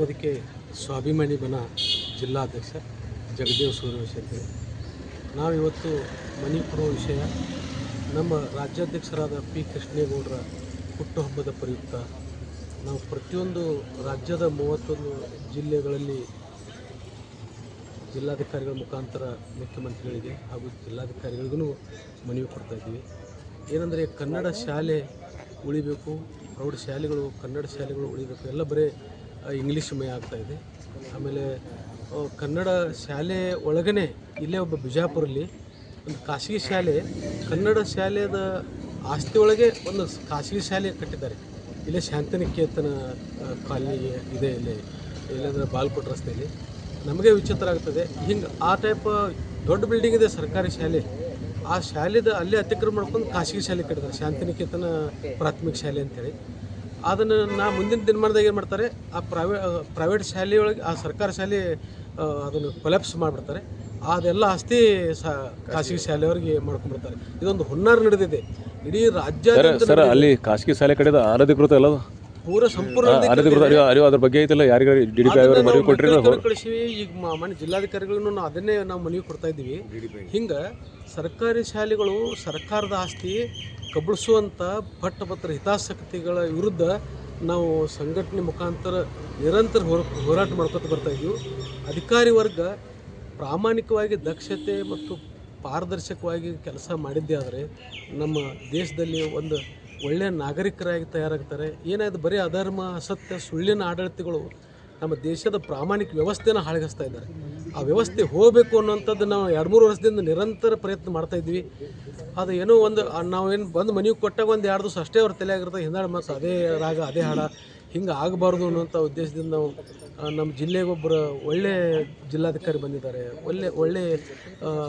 ವೇದಿಕೆ ಸ್ವಾಭಿಮಾನಿ ಬನ ಜಿಲ್ಲಾಧ್ಯಕ್ಷ ಜಗದೇವ್ ಸೂರ್ಯವಂಶಿ ನಾವು ನಾವಿವತ್ತು ಕೊಡುವ ವಿಷಯ. ನಮ್ಮ ರಾಜ್ಯಾಧ್ಯಕ್ಷರಾದ ಪಿ ಕೃಷ್ಣೇಗೌಡರ ಹುಟ್ಟುಹಬ್ಬದ ಪ್ರಯುಕ್ತ ನಾವು ಪ್ರತಿಯೊಂದು ರಾಜ್ಯದ ಮೂವತ್ತೊಂದು ಜಿಲ್ಲೆಗಳಲ್ಲಿ ಜಿಲ್ಲಾಧಿಕಾರಿಗಳ ಮುಖಾಂತರ ಮುಖ್ಯಮಂತ್ರಿಗಳಿಗೆ ಹಾಗೂ ಜಿಲ್ಲಾಧಿಕಾರಿಗಳಿಗೂ ಮನವಿ ಕೊಡ್ತಾ ಇದ್ದೀವಿ. ಏನಂದರೆ ಕನ್ನಡ ಶಾಲೆ ಉಳಿಬೇಕು ಪ್ರೌಢ ಶಾಲೆಗಳು ಕನ್ನಡ ಶಾಲೆಗಳು ಉಳಿಬೇಕು, ಎಲ್ಲ ಬರೀ ಇಂಗ್ಲೀಷ್ ಆಗ್ತಾ ಇದೆ. ಆಮೇಲೆ ಕನ್ನಡ ಶಾಲೆ ಒಳಗನೆ ಇಲ್ಲೇ ಒಬ್ಬ ಬಿಜಾಪುರಲ್ಲಿ ಒಂದು ಖಾಸಗಿ ಶಾಲೆ, ಕನ್ನಡ ಶಾಲೆದ ಆಸ್ತಿ ಒಳಗೆ ಒಂದು ಖಾಸಗಿ ಶಾಲೆ ಕಟ್ಟಿದ್ದಾರೆ. ಇಲ್ಲೇ ಶಾಂತಿನಿಕೇತನ ಕಾಲನಿ ಇದೆ ಇಲ್ಲಿ, ಇಲ್ಲಾಂದರೆ ಬಾಲ್ಕೋಟ್ ರಸ್ತೆಯಲ್ಲಿ ನಮಗೆ ವಿಚಿತ್ರ ಆಗ್ತದೆ. ಹಿಂಗೆ ಆ ಟೈಪ್ ದೊಡ್ಡ ಬಿಲ್ಡಿಂಗ್ ಇದೆ ಸರ್ಕಾರಿ ಶಾಲೆ. ಆ ಶಾಲೆದ ಅಲ್ಲೇ ಅತಿಕ್ರಮ ಮಾಡ್ಕೊಂಡು ಖಾಸಗಿ ಶಾಲೆ ಕಟ್ಟಿದ್ದಾರೆ. ಶಾಂತಿನಿಕೇತನ ಪ್ರಾಥಮಿಕ ಶಾಲೆ ಅಂತೇಳಿ. ಅದನ್ನು ನಾ ಮುಂದಿನ ದಿನಮಾನದಾಗ ಏನು ಮಾಡ್ತಾರೆ ಆ ಪ್ರೈವೇ ಪ್ರೈವೇಟ್ ಶಾಲೆಯೊಳಗೆ ಆ ಸರ್ಕಾರಿ ಶಾಲೆ ಅದನ್ನು ಕೊಲ್ಯಾಪ್ಸ್ ಮಾಡಿಬಿಡ್ತಾರೆ. ಅದೆಲ್ಲ ಆಸ್ತಿ ಖಾಸಗಿ ಶಾಲೆಯವ್ರಿಗೆ ಮಾಡ್ಕೊಂಡ್ಬಿಡ್ತಾರೆ. ಇದೊಂದು ಹುನ್ನಾರ ನಡೆದಿದೆ. ಇಡೀ ರಾಜ್ಯ ಸರ್ ಅಲ್ಲಿ ಖಾಸಗಿ ಶಾಲೆ ಕಡೆ ಅನಧಿಕೃತ ಎಲ್ಲ ಪೂರ ಸಂಪೂರ್ಣ ಅನಧಿಕೃತ ಅರಿವು ಅರಿವು ಅದ್ರ ಬಗ್ಗೆ ಐತಲ್ಲ ಯಾರಿಗಾರು ಡಿ ಡಿ ಪಿ ಅವರು ಮನವಿ ಕಳಿಸಿವಿ ಈಗ ಮನೆ ಜಿಲ್ಲಾಧಿಕಾರಿಗಳನ್ನು ನಾವು ಅದನ್ನೇ ನಾವು ಮನವಿ ಕೊಡ್ತಾ ಇದ್ದೀವಿ. ಹಿಂಗೆ ಸರ್ಕಾರಿ ಶಾಲೆಗಳು ಸರ್ಕಾರದ ಆಸ್ತಿ ಕಬಳಿಸುವಂಥ ಪಟ್ಟಪತ್ರ ಹಿತಾಸಕ್ತಿಗಳ ವಿರುದ್ಧ ನಾವು ಸಂಘಟನೆ ಮುಖಾಂತರ ನಿರಂತರ ಹೋರ ಹೋರಾಟ ಮಾಡ್ಕೊತ ಬರ್ತಾ ಇದ್ದೀವಿ. ಅಧಿಕಾರಿ ವರ್ಗ ಪ್ರಾಮಾಣಿಕವಾಗಿ ದಕ್ಷತೆ ಮತ್ತು ಪಾರದರ್ಶಕವಾಗಿ ಕೆಲಸ ಮಾಡಿದ್ದೇ ಆದರೆ ನಮ್ಮ ದೇಶದಲ್ಲಿ ಒಂದು ಒಳ್ಳೆಯ ನಾಗರಿಕರಾಗಿ ತಯಾರಾಗ್ತಾರೆ. ಏನಾಯ್ತು ಬರೀ ಅಧರ್ಮ, ಅಸತ್ಯ, ಸುಳ್ಳಿನ ಆಡಳಿತಗಳು ನಮ್ಮ ದೇಶದ ಪ್ರಾಮಾಣಿಕ ವ್ಯವಸ್ಥೆನ ಹಾಳಗಿಸ್ತಾ ಇದ್ದಾರೆ. ಆ ವ್ಯವಸ್ಥೆ ಹೋಗಬೇಕು ಅನ್ನೋಂಥದ್ದು ನಾವು ಎರಡು ಮೂರು ವರ್ಷದಿಂದ ನಿರಂತರ ಪ್ರಯತ್ನ ಮಾಡ್ತಾ ಇದ್ವಿ ಅದು ಏನೋ ಒಂದು, ನಾವೇನು ಬಂದು ಮನೆಗೆ ಕೊಟ್ಟಾಗ ಒಂದು ಎರಡು ದಿವಸ ಅಷ್ಟೇ ಅವ್ರ ತಲೆಯಾಗಿರ್ತದೆ ಹಿಂದಾಡು ಮತ್ತು ಅದೇ ರಾಗ, ಅದೇ ಹಾಡ. ಹಿಂಗೆ ಆಗಬಾರ್ದು ಅನ್ನುವಂಥ ಉದ್ದೇಶದಿಂದ ನಾವು ನಮ್ಮ ಜಿಲ್ಲೆಗೆ ಒಬ್ಬರು ಒಳ್ಳೆ ಜಿಲ್ಲಾಧಿಕಾರಿ ಬಂದಿದ್ದಾರೆ. ಒಳ್ಳೆ ಒಳ್ಳೆ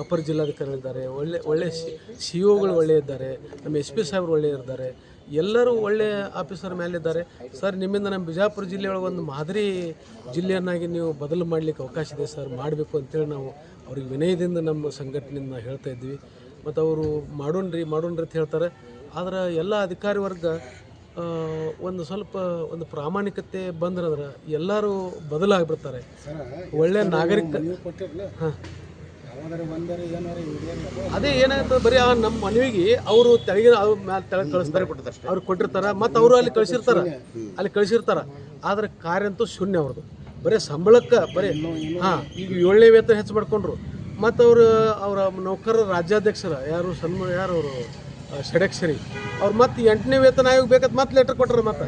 ಅಪರ ಜಿಲ್ಲಾಧಿಕಾರಿಗಳಿದ್ದಾರೆ ಒಳ್ಳೆ ಒಳ್ಳೆ ಸಿ ಒಗಳು ಒಳ್ಳೆ ಇದ್ದಾರೆ. ನಮ್ಮ ಎಸ್ ಪಿ ಸಾಹೇಬ್ರು ಒಳ್ಳೆ ಇದ್ದಾರೆ. ಎಲ್ಲರೂ ಒಳ್ಳೆ ಆಫೀಸರ್ ಮೇಲಿದ್ದಾರೆ ಸರ್, ನಿಮ್ಮಿಂದ ನಮ್ಮ ಬಿಜಾಪುರ ಜಿಲ್ಲೆಯೊಳಗೆ ಒಂದು ಮಾದರಿ ಜಿಲ್ಲೆಯನ್ನಾಗಿ ನೀವು ಬದಲು ಮಾಡಲಿಕ್ಕೆ ಅವಕಾಶ ಇದೆ ಸರ್. ಮಾಡಬೇಕು ಅಂತೇಳಿ ನಾವು ಅವ್ರಿಗೆ ವಿನಯದಿಂದ ನಮ್ಮ ಸಂಘಟನೆಯಿಂದ ಹೇಳ್ತಾ ಇದ್ವಿ ಮತ್ತು ಅವರು ಮಾಡೋಣ್ರಿ ಮಾಡೋಣ್ರಿ ಅಂತ ಹೇಳ್ತಾರೆ. ಆದರೆ ಎಲ್ಲ ಅಧಿಕಾರಿ ವರ್ಗ ಒಂದು ಸ್ವಲ್ಪ ಒಂದು ಪ್ರಾಮಾಣಿಕತೆ ಬಂದ್ರಂದ್ರೆ ಎಲ್ಲರೂ ಬದಲಾಗ್ಬಿಡ್ತಾರೆ. ಒಳ್ಳೆ ನಾಗರಿಕ ಹಾಂ. ಅದೇ ಏನಂತ ಬರೀ ಆ ನಮ್ಮ ಮನವಿಗೆ ಅವರು ತೆಳಗಿನ ಅವ್ರ ಮ್ಯಾಲೆ ತೆಳಗೆ ಕಳಿಸ್ತಾರೆ. ಅವ್ರು ಕೊಟ್ಟಿರ್ತಾರ ಮತ್ತು ಅವರು ಅಲ್ಲಿ ಕಳಿಸಿರ್ತಾರ. ಅಲ್ಲಿ ಕಳಿಸಿರ್ತಾರ. ಆದ್ರೆ ಕಾರ್ಯ ಅಂತೂ ಶೂನ್ಯ ಅವ್ರದ್ದು. ಬರೀ ಸಂಬಳಕ್ಕೆ ಬರೀ ಹಾಂ ಈಗ ಏಳನೇ ವೇತನ ಹೆಚ್ಚು ಮಾಡ್ಕೊಂಡ್ರು. ಮತ್ತು ಅವರು ಅವರ ನೌಕರರ ರಾಜ್ಯಾಧ್ಯಕ್ಷರ ಯಾರು ಸನ್ಮ ಯಾರು ಅವರು? ಷಡಕ್ಷರಿ ಅವ್ರು ಮತ್ತೆ ಎಂಟನೇ ವೇತನ ಆಯೋಗ ಬೇಕಂತ ಮತ್ತೆ ಲೆಟರ್ ಕೊಟ್ಟರು ಮತ್ತೆ.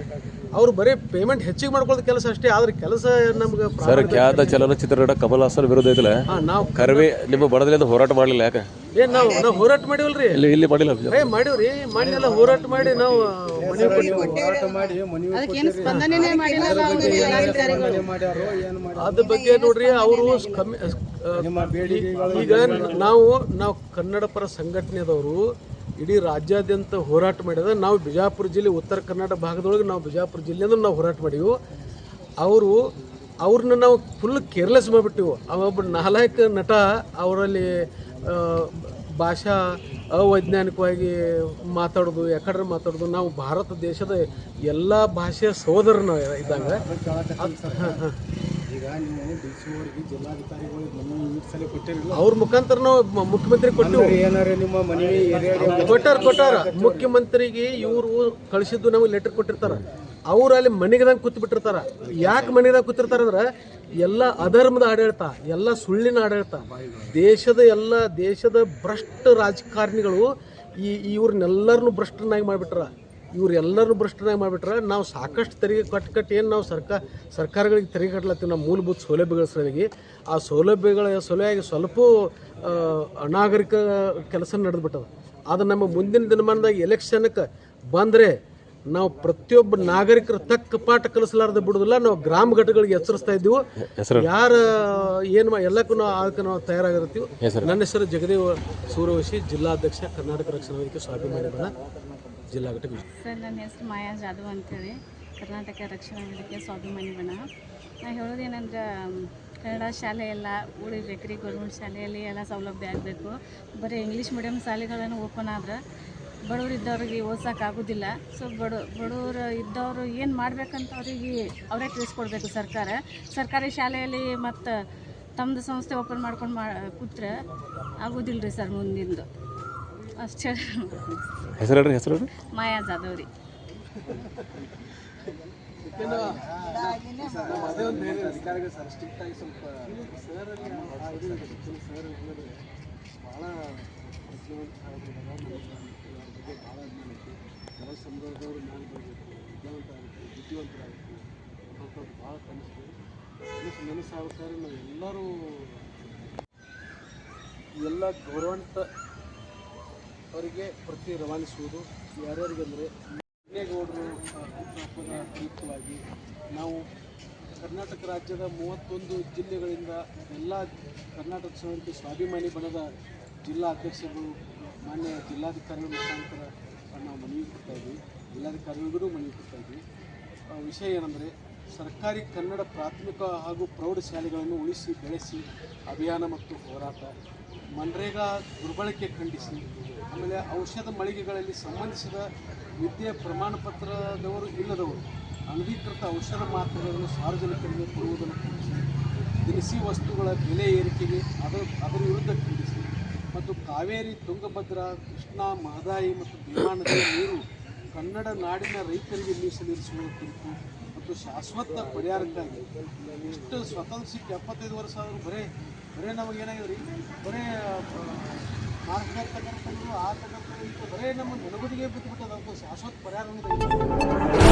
ಅವ್ರು ಬರೀ ಪೇಮೆಂಟ್ ಹೆಚ್ಚಿಗೆ ಮಾಡ್ಕೊಳ್ಳೋದು ಕೆಲಸ ಅಷ್ಟೇ ಆದ್ರೆ ಕೆಲಸ ನಮ್ಗೆ ಸರ್ ಖ್ಯಾತ ಚಲನಚಿತ್ರ ನಟ ಕಮಲ್ ಹಾಸನ್ ವಿರೋಧ ಇದ್ರೆ ಹಾಂ ನಾವು ಕರ್ವೆ ನಿಮ್ಮ ಬಡದಲ್ಲಿ ಹೋರಾಟ ಮಾಡಲಿಲ್ಲ ಯಾಕೆ? ಏನ್ ನಾವು ನಾವು ಹೋರಾಟ ಮಾಡಿವಲ್ರಿ. ಇಲ್ಲಿ ಇಲ್ಲಿ ಮಾಡಿಲ್ಲ ಏ ಮಾಡಿವ್ರಿ ಮಾಡಿಲ್ಲ ಹೋರಾಟ ಮಾಡಿ ನಾವು ಅದ್ರ ಬಗ್ಗೆ ನೋಡ್ರಿ ಅವರು ಕಮ್ಮಿ ಈಗ ನಾವು ನಾವು ಕನ್ನಡ ಪರ ಸಂಘಟನೆದವರು ಇಡೀ ರಾಜ್ಯಾದ್ಯಂತ ಹೋರಾಟ ಮಾಡಿದ ನಾವು ಬಿಜಾಪುರ ಜಿಲ್ಲೆ ಉತ್ತರ ಕರ್ನಾಟಕ ಭಾಗದೊಳಗೆ ನಾವು ಬಿಜಾಪುರ ಜಿಲ್ಲೆಯಿಂದ ನಾವು ಹೋರಾಟ ಮಾಡೀವಿ? ಅವರು ಅವ್ರನ್ನ ನಾವು ಫುಲ್ ಕೇರ್ಲೆಸ್ ಮಾಡಿಬಿಟ್ಟಿವು? ಅವೊಬ್ಬ ನಾಲಾಯಕ ನಟ ಅವರಲ್ಲಿ ಭಾಷಾ ಅವೈಜ್ಞಾನಿಕವಾಗಿ ಮಾತಾಡೋದು ಯಾಕಡ್ರೆ ಮಾತಾಡೋದು, ನಾವು ಭಾರತ ದೇಶದ ಎಲ್ಲ ಭಾಷೆಯ ಸಹೋದರನ ಇದ್ದಂಗೆ. ಹ. ಅವ್ರ ಮುಖಾಂತರ ಮುಖ್ಯಮಂತ್ರಿ ಕೊಟ್ಟಾರ ಕೊಟ್ಟಾರ. ಮುಖ್ಯಮಂತ್ರಿಗೆ ಇವರು ಕಳಿಸಿದ್ದು ನಮಗೆ ಲೆಟರ್ ಕೊಟ್ಟಿರ್ತಾರ. ಅವ್ರು ಅಲ್ಲಿ ಮನೆಗದಂಗೆ ಕೂತ್ ಬಿಟ್ಟಿರ್ತಾರ ಯಾಕೆ ಮನೆಗದಾಗ ಕೂತಿರ್ತಾರ ಅಂದ್ರೆ ಎಲ್ಲ ಅಧರ್ಮದ ಆಡಳಿತ ಎಲ್ಲ ಸುಳ್ಳಿನ ಆಡಳಿತ. ದೇಶದ ಎಲ್ಲ ದೇಶದ ಭ್ರಷ್ಟ ರಾಜಕಾರಣಿಗಳು ಈ ಇವ್ರನ್ನೆಲ್ಲರನ್ನು ಭ್ರಷ್ಟನಾಗಿ ಮಾಡಿಬಿಟ್ರ. ಇವ್ರು ಎಲ್ಲರೂ ಭ್ರಷ್ಟನಾಗಿ ಮಾಡಿಬಿಟ್ರೆ ನಾವು ಸಾಕಷ್ಟು ತೆರಿಗೆ ಕಟ್ಟು ಕಟ್ಟಿ ಏನು ನಾವು ಸರ್ಕಾರ ಸರ್ಕಾರಗಳಿಗೆ ತೆರಿಗೆ ಕಟ್ಲತ್ತೀವಿ ನಮ್ಮ ಮೂಲಭೂತ ಸೌಲಭ್ಯಗಳ ಸಲುವಾಗಿ ಆ ಸೌಲಭ್ಯಗಳ ಸಲುವಾಗಿ ಸ್ವಲ್ಪ ಅನಾಗರಿಕ ಕೆಲಸ ನಡೆದ್ಬಿಟ್ಟದ ಅದು ನಮ್ಮ ಮುಂದಿನ ದಿನಮಾನದಾಗ ಎಲೆಕ್ಷನ್ಕ್ಕೆ ಬಂದರೆ ನಾವು ಪ್ರತಿಯೊಬ್ಬ ನಾಗರಿಕರ ತಕ್ಕ ಪಾಠ ಕಲಿಸಲಾರ್ದ ಬಿಡೋದಿಲ್ಲ ನಾವು ಗ್ರಾಮ ಘಟಕಗಳಿಗೆ ಎಚ್ಚರಿಸ್ತಾ ಇದ್ದೀವಿ. ಯಾರ ಏನು ಎಲ್ಲಕ್ಕೂ ನಾವು ಅದಕ್ಕೆ ನಾವು ತಯಾರಾಗಿರ್ತೀವಿ. ನನ್ನ ಹೆಸರು ಜಗದೇವ ಸೂರ್ಯವಂಶಿ ಜಿಲ್ಲಾಧ್ಯಕ್ಷ ಕರ್ನಾಟಕ ರಕ್ಷಣಾ ವೇದಿಕೆ ಸ್ವಾಭಿಮಾನಿ ಬಣ ಜಿಲ್ಲಾ ಘಟಕ. ಸರ್, ನನ್ನ ಹೆಸರು ಮಾಯಾ ಜಾಧವ್ ಅಂತೇಳಿ. ಕರ್ನಾಟಕ ರಕ್ಷಣಾ ವೇದಿಕೆ ಸ್ವಾಭಿಮಾನಿ ಬಣ. ನಾ ಹೇಳೋದೇನಂದ್ರೆ ಕನ್ನಡ ಶಾಲೆ ಎಲ್ಲ ಉಳಿಬೇಕು ರೀ ಗೌರ್ಮೆಂಟ್ ಶಾಲೆಯಲ್ಲಿ ಎಲ್ಲ ಸೌಲಭ್ಯ ಆಗಬೇಕು. ಬರೀ ಇಂಗ್ಲೀಷ್ ಮೀಡಿಯಮ್ ಶಾಲೆಗಳನ್ನು ಓಪನ್ ಆದ್ರೆ ಬಡವ್ರು ಇದ್ದವ್ರಿಗೆ ಓದ್ಸೋಕೆ ಆಗೋದಿಲ್ಲ. ಸೊ ಬಡ, ಬಡವರು ಇದ್ದವರು ಏನು ಮಾಡ್ಬೇಕಂತ ಅವರಿಗೆ ಅವರೇ ತಿಳಿಸ್ಕೊಡ್ಬೇಕು ಸರ್ಕಾರ. ಸರ್ಕಾರಿ ಶಾಲೆಯಲ್ಲಿ ಮತ್ತು ತಮ್ಮದು ಸಂಸ್ಥೆ ಓಪನ್ ಮಾಡ್ಕೊಂಡು ಮಾ ಕೂತ್ರೆ ಆಗೋದಿಲ್ಲ ರೀ ಸರ್ ಮುಂದಿಂದು. ಅಷ್ಟು. ಹೆಸರು ಹೇಳ್ರಿ ಹೆಸರು ಹೇಳ್ರಿ ಮಾಯಾ ಜಾಧವ್ ರೀ ಗೌರವಂತ ಎಲ್ಲರೂ ಎಲ್ಲ ಗೌರವಾನ್ವಿತ ಅವರಿಗೆ ಪ್ರತಿ ರವಾನಿಸುವುದು ಯಾರ್ಯಾರಿಗೆ ಅಂದರೆ ಗೌಡರು ಹುಟ್ಟುಹಬ್ಬದ ಪ್ರಯುಕ್ತವಾಗಿ ನಾವು ಕರ್ನಾಟಕ ರಾಜ್ಯದ ಮೂವತ್ತೊಂದು ಜಿಲ್ಲೆಗಳಿಂದ ಎಲ್ಲ ಕರ್ನಾಟಕ ಸಮಿತಿ ಸ್ವಾಭಿಮಾನಿ ಬಣದ ಜಿಲ್ಲಾ ಅಧ್ಯಕ್ಷರು ಮಾನ್ಯ ಜಿಲ್ಲಾಧಿಕಾರಿಗಳ ಮುಖಾಂತರ ನಾವು ಮನವಿ ಕೊಡ್ತಾಯಿದ್ವಿ ಜಿಲ್ಲಾಧಿಕಾರಿಗಳಿಗೂ ಮನವಿ ಕೊಡ್ತಾ ಇದ್ವಿ. ಆ, ವಿಷಯ ಏನಂದರೆ ಸರ್ಕಾರಿ ಕನ್ನಡ ಪ್ರಾಥಮಿಕ ಹಾಗೂ ಪ್ರೌಢಶಾಲೆಗಳನ್ನು ಉಳಿಸಿ ಬೆಳೆಸಿ ಅಭಿಯಾನ ಮತ್ತು ಹೋರಾಟ, ಮನ್ರೇಗಾ ದುರ್ಬಳಕೆ ಖಂಡಿಸಿ, ಆಮೇಲೆ ಔಷಧ ಮಳಿಗೆಗಳಲ್ಲಿ ಸಂಬಂಧಿಸಿದ ವಿದ್ಯೆ ಪ್ರಮಾಣ ಪತ್ರದವರು ಇಲ್ಲದವರು ಅನಧಿಕೃತ ಔಷಧ ಮಾತ್ರೆಗಳನ್ನು ಸಾರ್ವಜನಿಕರಿಗೆ ಕೊಡುವುದನ್ನು ಖಂಡಿಸಿ, ದಿನಸಿ ವಸ್ತುಗಳ ಬೆಲೆ ಏರಿಕೆಗೆ ಅದರ ಅದರ ವಿರುದ್ಧ ಖಂಡಿಸಿ ಮತ್ತು ಕಾವೇರಿ ತುಂಗಭದ್ರಾ, ಕೃಷ್ಣಾ, ಮಹದಾಯಿ ಮತ್ತು ಭೀಮಾ ನೀರು ಕನ್ನಡ ನಾಡಿನ ರೈತರಿಗೆ ಮೀಸಲಿರಿಸುವ ಕುರಿತು ಮತ್ತು ಶಾಶ್ವತ ಪರಿಹಾರಕ್ಕಾಗಿ ಇಷ್ಟು ಸ್ವತಂತ್ರ ಸಿಕ್ಕ ಎಪ್ಪತ್ತೈದು ವರ್ಷ ಆದರೂ ಬರೇ ಬರೇ ನಮಗೆ ಏನಾಗಿದೆ ರೀ ಬರೇ ಮಾರ್ಕ್ಸ್ ತಗೊಂಡು ಆ ತಗೊಂಡು ಬರೇ ನಮ್ಮ ನೆಲಗುದಿಗೆ ಬಿದ್ದು ಅಂತ ಶಾಶ್ವತ ಪರಿಹಾರ.